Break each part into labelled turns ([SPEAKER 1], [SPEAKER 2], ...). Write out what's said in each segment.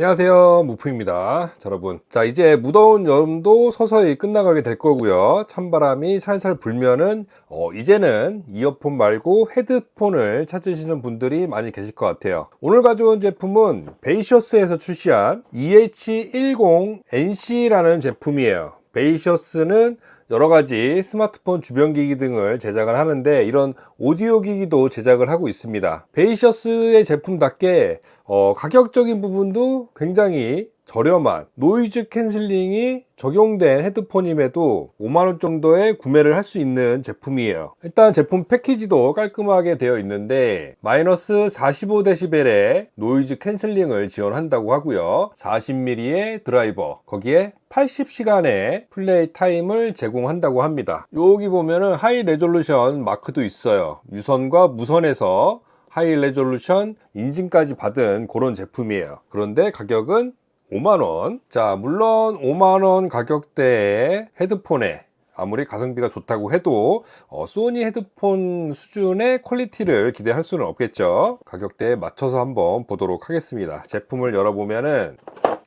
[SPEAKER 1] 안녕하세요. 무프입니다. 자, 여러분. 자 이제 무더운 여름도 서서히 끝나가게 될 거고요. 찬바람이 살살 불면은 어, 이제는 이어폰 말고 헤드폰을 찾으시는 분들이 많이 계실 것 같아요. 오늘 가져온 제품은 베이셔스에서 출시한 EH10NC라는 제품이에요 베이셔스는 여러 가지 스마트폰 주변 기기 등을 제작을 하는데 이런 오디오 기기도 제작을 하고 있습니다. 베이셔스의 제품답게 어, 가격적인 부분도 굉장히 저렴한 노이즈 캔슬링이 적용된 헤드폰임에도 5만원 정도에 구매를 할 수 있는 제품이에요. 일단 제품 패키지도 깔끔하게 되어 있는데 마이너스 45dB의 노이즈 캔슬링을 지원한다고 하고요. 40mm의 드라이버 거기에 80시간의 플레이 타임을 제공한다고 합니다. 여기 보면은 하이 레졸루션 마크도 있어요. 유선과 무선에서 하이 레졸루션 인증까지 받은 그런 제품이에요. 그런데 가격은 5만원. 자, 물론 5만원 가격대의 헤드폰에 아무리 가성비가 좋다고 해도 어, 소니 헤드폰 수준의 퀄리티를 기대할 수는 없겠죠. 가격대에 맞춰서 한번 보도록 하겠습니다. 제품을 열어보면은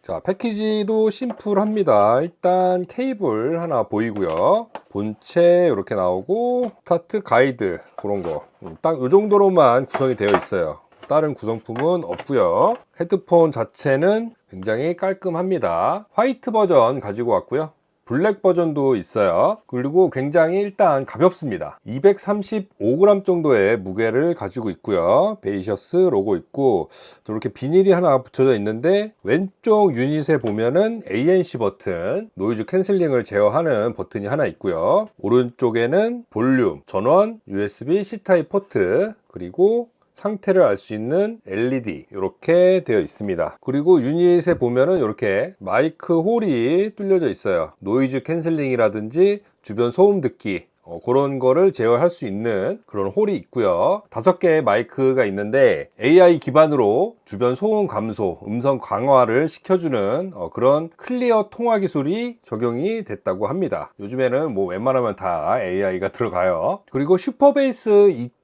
[SPEAKER 1] 자, 패키지도 심플합니다. 일단 케이블 하나 보이고요. 본체 이렇게 나오고 스타트 가이드 그런 거. 음, 딱이 정도로만 구성이 되어 있어요. 다른 구성품은 없고요. 헤드폰 자체는 굉장히 깔끔합니다. 화이트 버전 가지고 왔고요. 블랙 버전도 있어요. 그리고 굉장히 일단 가볍습니다. 235g 정도의 무게를 가지고 있고요. 베이셔스 로고 있고 이렇게 비닐이 하나 붙여져 있는데 왼쪽 유닛에 보면은 ANC 버튼, 노이즈 캔슬링을 제어하는 버튼이 하나 있고요. 오른쪽에는 볼륨, 전원, USB C 타입 포트, 그리고 상태를 알 수 있는 LED 이렇게 되어 있습니다. 그리고 유닛에 보면은 이렇게 마이크 홀이 뚫려져 있어요. 노이즈 캔슬링이라든지 주변 소음 듣기 어, 그런 거를 제어할 수 있는 그런 홀이 있고요. 다섯 개의 마이크가 있는데 AI 기반으로 주변 소음 감소 음성 강화를 시켜주는 어, 그런 클리어 통화 기술이 적용이 됐다고 합니다. 요즘에는 뭐 웬만하면 다 AI가 들어가요. 그리고 슈퍼베이스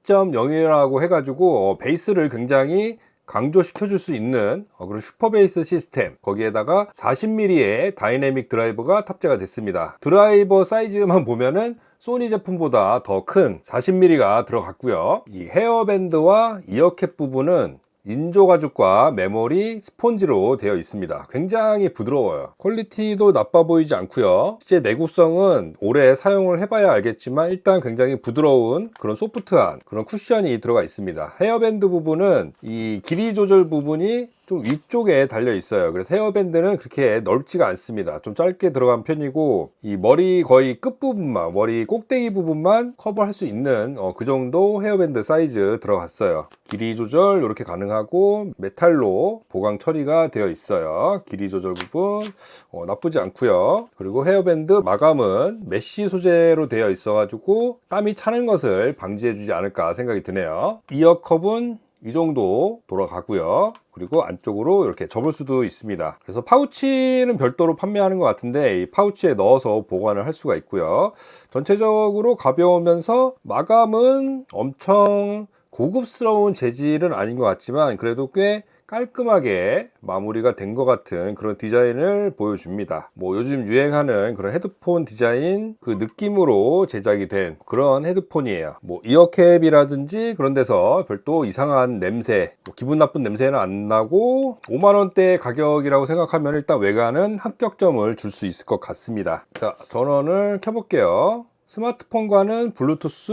[SPEAKER 1] 2.0이라고 해가지고 어, 베이스를 굉장히 강조시켜 줄 수 있는 어, 그런 슈퍼베이스 시스템. 거기에다가 40mm의 다이내믹 드라이버가 탑재가 됐습니다. 드라이버 사이즈만 보면은 소니 제품보다 더 큰 40mm가 들어갔고요. 이 헤어밴드와 이어캡 부분은 인조 가죽과 메모리 스폰지로 되어 있습니다. 굉장히 부드러워요. 퀄리티도 나빠 보이지 않고요. 실제 내구성은 오래 사용을 해봐야 알겠지만 일단 굉장히 부드러운 그런 소프트한 그런 쿠션이 들어가 있습니다. 헤어밴드 부분은 이 길이 조절 부분이 좀 위쪽에 달려 있어요. 그래서 헤어밴드는 그렇게 넓지가 않습니다. 좀 짧게 들어간 편이고 이 머리 거의 끝부분만 머리 꼭대기 부분만 커버할 수 있는 어, 그 정도 헤어밴드 사이즈 들어갔어요. 길이 조절 이렇게 가능하고 메탈로 보강 처리가 되어 있어요. 길이 조절 부분 어, 나쁘지 않고요. 그리고 헤어밴드 마감은 메쉬 소재로 되어 있어 가지고 땀이 차는 것을 방지해 주지 않을까 생각이 드네요. 이어컵은 이 정도 돌아가고요. 그리고 안쪽으로 이렇게 접을 수도 있습니다. 그래서 파우치는 별도로 판매하는 것 같은데 이 파우치에 넣어서 보관을 할 수가 있고요. 전체적으로 가벼우면서 마감은 엄청 고급스러운 재질은 아닌 것 같지만 그래도 꽤 깔끔하게 마무리가 된 것 같은 그런 디자인을 보여줍니다. 뭐 요즘 유행하는 그런 헤드폰 디자인 그 느낌으로 제작이 된 그런 헤드폰이에요. 뭐 이어캡이라든지 그런 데서 별도 이상한 냄새, 뭐 기분 나쁜 냄새는 안 나고 5만원대 가격이라고 생각하면 일단 외관은 합격점을 줄 수 있을 것 같습니다. 자, 전원을 켜볼게요. 스마트폰과는 블루투스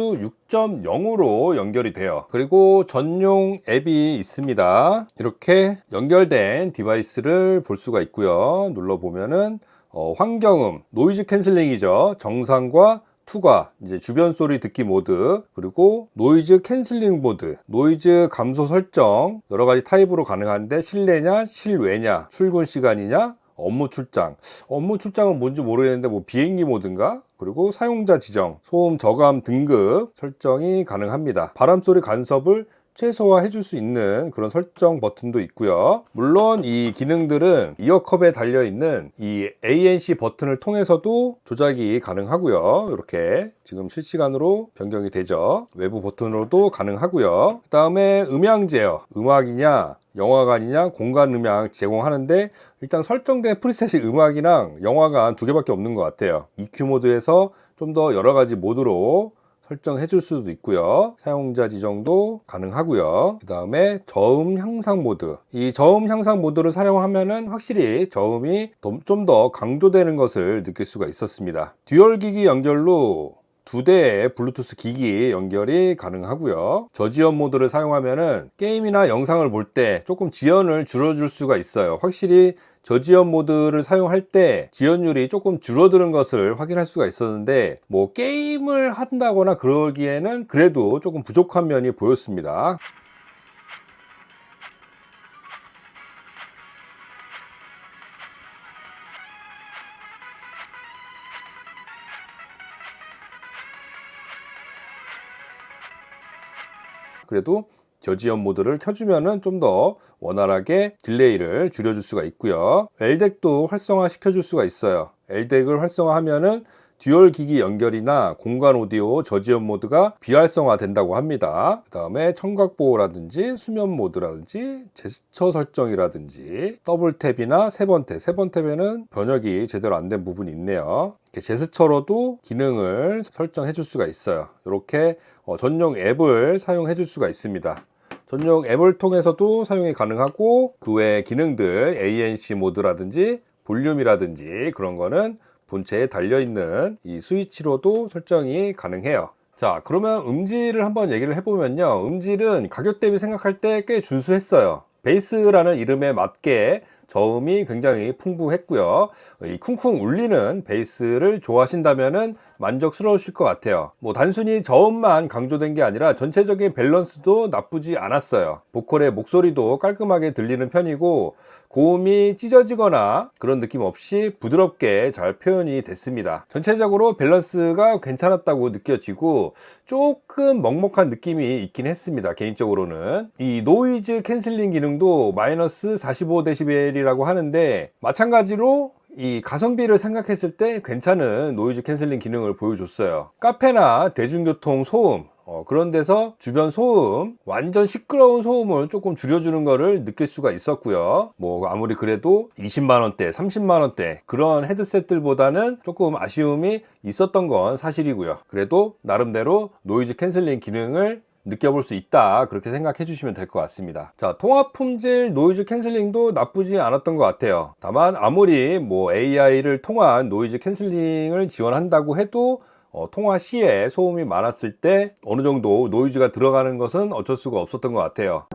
[SPEAKER 1] 6.0으로 연결이 돼요. 그리고 전용 앱이 있습니다. 이렇게 연결된 디바이스를 볼 수가 있고요. 눌러보면은 어, 환경음 노이즈 캔슬링이죠. 정상과 투과 이제 주변 소리 듣기 모드 그리고 노이즈 캔슬링 모드 노이즈 감소 설정 여러 가지 타입으로 가능한데 실내냐 실외냐 출근 시간이냐 업무 출장. 업무 출장은 뭔지 모르겠는데 뭐 비행기 모드인가 그리고 사용자 지정, 소음 저감 등급 설정이 가능합니다. 바람소리 간섭을 최소화해 줄 수 있는 그런 설정 버튼도 있고요. 물론 이 기능들은 이어컵에 달려 있는 이 ANC 버튼을 통해서도 조작이 가능하고요. 이렇게 지금 실시간으로 변경이 되죠. 외부 버튼으로도 가능하고요. 그 다음에 음향 제어, 음악이냐 영화관이냐 공간 음향 제공하는데 일단 설정된 프리셋이 음악이랑 영화관 두 개밖에 없는 것 같아요. EQ 모드에서 좀 더 여러 가지 모드로 설정해 줄 수도 있고요. 사용자 지정도 가능하고요. 그 다음에 저음 향상 모드. 이 저음 향상 모드를 사용하면은 확실히 저음이 좀 더 강조되는 것을 느낄 수가 있었습니다. 듀얼 기기 연결로 두 대의 블루투스 기기 연결이 가능하고요. 저지연 모드를 사용하면은 게임이나 영상을 볼 때 조금 지연을 줄여줄 수가 있어요. 확실히 저지연 모드를 사용할 때 지연율이 조금 줄어드는 것을 확인할 수가 있었는데 뭐 게임을 한다거나 그러기에는 그래도 조금 부족한 면이 보였습니다. 그래도 저지연 모드를 켜주면은 좀 더 원활하게 딜레이를 줄여줄 수가 있고요. LDEC도 활성화 시켜줄 수가 있어요. LDEC을 활성화하면은 듀얼 기기 연결이나 공간 오디오 저지연 모드가 비활성화 된다고 합니다. 그 다음에 청각 보호라든지 수면 모드라든지 제스처 설정이라든지 더블 탭이나 세 번 탭, 세 번 탭에는 번역이 제대로 안 된 부분이 있네요. 제스처로도 기능을 설정해 줄 수가 있어요. 이렇게 어, 전용 앱을 사용해 줄 수가 있습니다. 전용 앱을 통해서도 사용이 가능하고 그 외 기능들 ANC 모드라든지 볼륨이라든지 그런 거는 본체에 달려있는 이 스위치로도 설정이 가능해요. 자, 그러면 음질을 한번 얘기를 해보면요. 음질은 가격 대비 생각할 때 꽤 준수했어요. 베이스라는 이름에 맞게 저음이 굉장히 풍부했고요. 이 쿵쿵 울리는 베이스를 좋아하신다면은 만족스러우실 것 같아요. 뭐 단순히 저음만 강조된 게 아니라 전체적인 밸런스도 나쁘지 않았어요. 보컬의 목소리도 깔끔하게 들리는 편이고 고음이 찢어지거나 그런 느낌 없이 부드럽게 잘 표현이 됐습니다. 전체적으로 밸런스가 괜찮았다고 느껴지고 조금 먹먹한 느낌이 있긴 했습니다. 개인적으로는 이 노이즈 캔슬링 기능도 마이너스 45dB이라고 하는데 마찬가지로 이 가성비를 생각했을 때 괜찮은 노이즈 캔슬링 기능을 보여줬어요. 카페나 대중교통 소음, 어, 그런 데서 주변 소음, 완전 시끄러운 소음을 조금 줄여주는 거를 느낄 수가 있었고요. 뭐 아무리 그래도 20만 원대, 30만 원대 그런 헤드셋들보다는 조금 아쉬움이 있었던 건 사실이고요. 그래도 나름대로 노이즈 캔슬링 기능을 느껴볼 수 있다 그렇게 생각해 주시면 될 것 같습니다 자 통합 품질 노이즈 캔슬링도 나쁘지 않았던 것 같아요 다만 아무리 뭐 AI를 통한 노이즈 캔슬링을 지원한다고 해도 어, 통화 시에 소음이 많았을 때 어느 정도 노이즈가 들어가는 것은 어쩔 수가 없었던 것 같아요.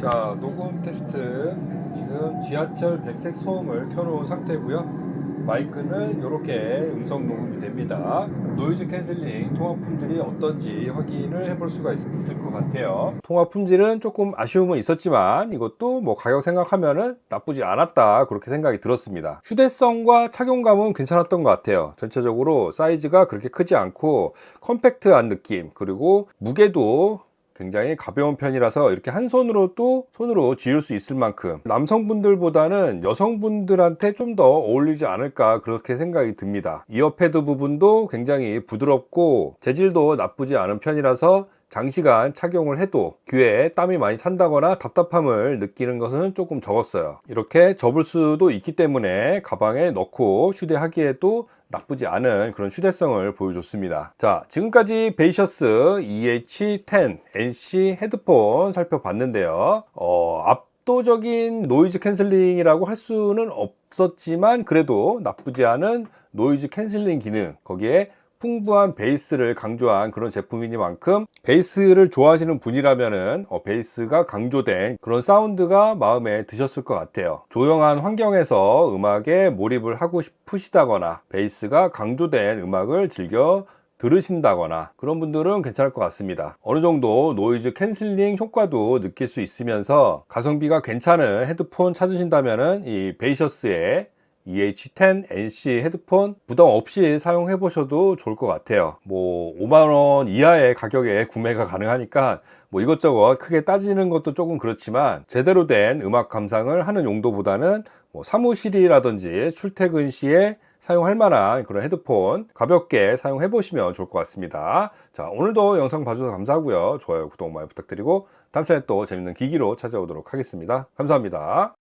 [SPEAKER 1] 자 녹음 테스트. 지금 지하철 백색 소음을 켜놓은 상태고요 마이크는 이렇게 음성 녹음이 됩니다. 노이즈 캔슬링 통화 품질이 어떤지 확인을 해볼 수가 있, 을것 같아요. 통화 품질은 조금 아쉬움은 있었지만 이것도 뭐 가격 생각하면은 나쁘지 않았다 그렇게 생각이 들었습니다. 휴대성과 착용감은 괜찮았던 것 같아요. 전체적으로 사이즈가 그렇게 크지 않고 컴팩트한 느낌 그리고 무게도 굉장히 가벼운 편이라서 이렇게 한 손으로도 손으로 쥐을 수 있을 만큼 남성분들보다는 여성분들한테 좀 더 어울리지 않을까 그렇게 생각이 듭니다. 이어패드 부분도 굉장히 부드럽고 재질도 나쁘지 않은 편이라서 장시간 착용을 해도 귀에 땀이 많이 찬다거나 답답함을 느끼는 것은 조금 적었어요. 이렇게 접을 수도 있기 때문에 가방에 넣고 휴대하기에도 나쁘지 않은 그런 휴대성을 보여줬습니다. 자, 지금까지 베이셔스 EH10 NC 헤드폰 살펴봤는데요. 어, 압도적인 노이즈 캔슬링이라고 할 수는 없었지만 그래도 나쁘지 않은 노이즈 캔슬링 기능 거기에 풍부한 베이스를 강조한 그런 제품이니만큼 베이스를 좋아하시는 분이라면은 어, 베이스가 강조된 그런 사운드가 마음에 드셨을 것 같아요. 조용한 환경에서 음악에 몰입을 하고 싶으시다거나 베이스가 강조된 음악을 즐겨 들으신다거나 그런 분들은 괜찮을 것 같습니다. 어느 정도 노이즈 캔슬링 효과도 느낄 수 있으면서 가성비가 괜찮은 헤드폰 찾으신다면은 이 베이셔스의 EH10 NC 헤드폰 부담 없이 사용해 보셔도 좋을 것 같아요. 뭐 5만원 이하의 가격에 구매가 가능하니까 뭐 이것저것 크게 따지는 것도 조금 그렇지만 제대로 된 음악 감상을 하는 용도보다는 뭐 사무실이라든지 출퇴근 시에 사용할 만한 그런 헤드폰 가볍게 사용해 보시면 좋을 것 같습니다. 자, 오늘도 영상 봐주셔서 감사하고요. 좋아요, 구독 많이 부탁드리고 다음 시간에 또 재밌는 기기로 찾아오도록 하겠습니다. 감사합니다.